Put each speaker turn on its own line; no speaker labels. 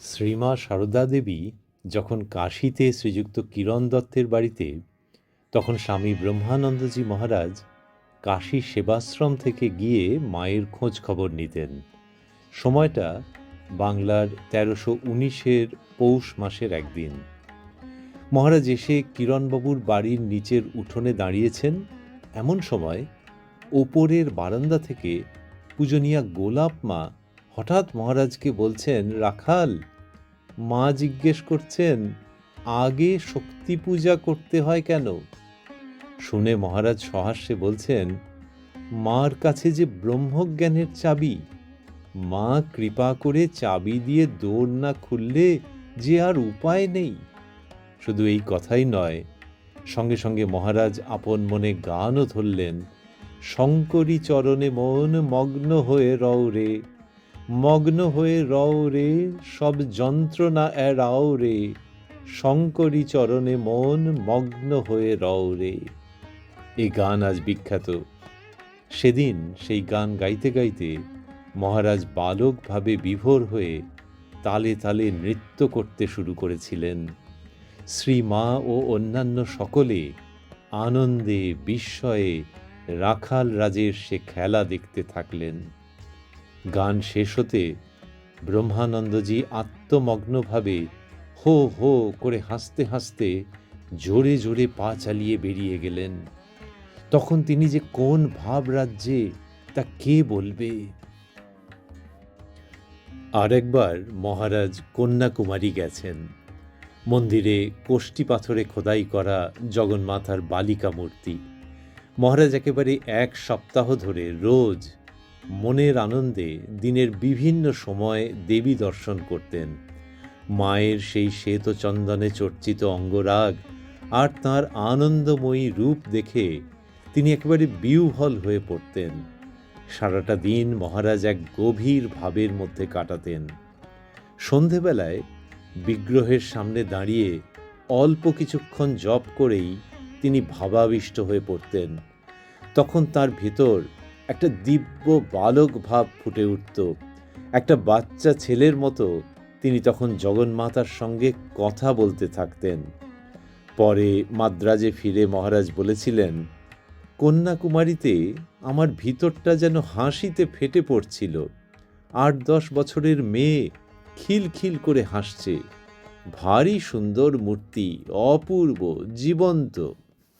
শ্রীমা সারদা দেবী যখন কাশীতে শ্রীযুক্ত কিরণ দত্তের বাড়িতে, তখন স্বামী ব্রহ্মানন্দজি মহারাজ কাশী সেবাশ্রম থেকে গিয়ে মায়ের খোঁজ খবর নিতেন। সময়টা বাংলার তেরোশো উনিশের পৌষ মাসের একদিন। মহারাজ এসে কিরণবাবুর বাড়ির নিচের উঠোনে দাঁড়িয়েছেন। এমন সময় ওপরের বারান্দা থেকে পূজনীয়া গোলাপ মা হঠাৎ মহারাজকে বলছেন, রাখাল, মা জিজ্ঞেস করছেন, আগে শক্তি পূজা করতে হয় কেন? শুনে মহারাজ সহাস্যে বলছেন, মার কাছে যে ব্রহ্মজ্ঞানের চাবি, মা কৃপা করে চাবি দিয়ে দৌড় না খুললে যে আর উপায় নেই। শুধু এই কথাই নয়, সঙ্গে সঙ্গে মহারাজ আপন মনে গানও ধরলেন, শঙ্করী চরণে মন মগ্ন হয়ে রও রে। মগ্ন হয়ে রও রে, সব যন্ত্রণা এড়াও রে। শঙ্করী চরণে মন মগ্ন হয়ে রও রে। এই গান আজ বিখ্যাত। সেদিন সেই গান গাইতে গাইতে মহারাজ বালকভাবে বিভোর হয়ে তালে তালে নৃত্য করতে শুরু করেছিলেন। শ্রী মা ও অন্যান্য সকলে আনন্দে বিস্ময়ে রাখাল রাজের সে খেলা দেখতে থাকলেন। গান শেষ হতে ব্রহ্মানন্দজি আত্মমগ্নভাবে হো হো করে হাসতে হাসতে জোরে জোরে পা চালিয়ে বেরিয়ে গেলেন। তখন তিনি যে কোন ভাব রাজ্যে, তা কে বলবে? আরেকবার মহারাজ কন্যাকুমারী গেছেন। মন্দিরে কোষ্টি পাথরে খোদাই করা জগন্মাথার বালিকা মূর্তি। মহারাজ একেবারে এক সপ্তাহ ধরে রোজ মনের আনন্দে দিনের বিভিন্ন সময় দেবী দর্শন করতেন। মায়ের সেই শ্বেত চন্দনে চর্চিত অঙ্গরাগ আর তার আনন্দময়ী রূপ দেখে তিনি একেবারে বিউহল হয়ে পড়তেন। সারাটা দিন মহারাজ এক গভীর ভাবের মধ্যে কাটাতেন। সন্ধেবেলায় বিগ্রহের সামনে দাঁড়িয়ে অল্প কিছুক্ষণ জপ করেই তিনি ভাবাবিষ্ট হয়ে পড়তেন। তখন তার ভেতর একটা দিব্য বালক ভাব ফুটে উঠত। একটা বাচ্চা ছেলের মতো তিনি তখন জগন্মাতার সঙ্গে কথা বলতে থাকতেন। পরে মাদ্রাজে ফিরে মহারাজ বলেছিলেন, কন্যাকুমারীতে আমার ভিতরটা যেন হাসিতে ফেটে পড়ছিল। আট দশ বছরের মেয়ে খিলখিল করে হাসছে। ভারী সুন্দর মূর্তি, অপূর্ব, জীবন্ত।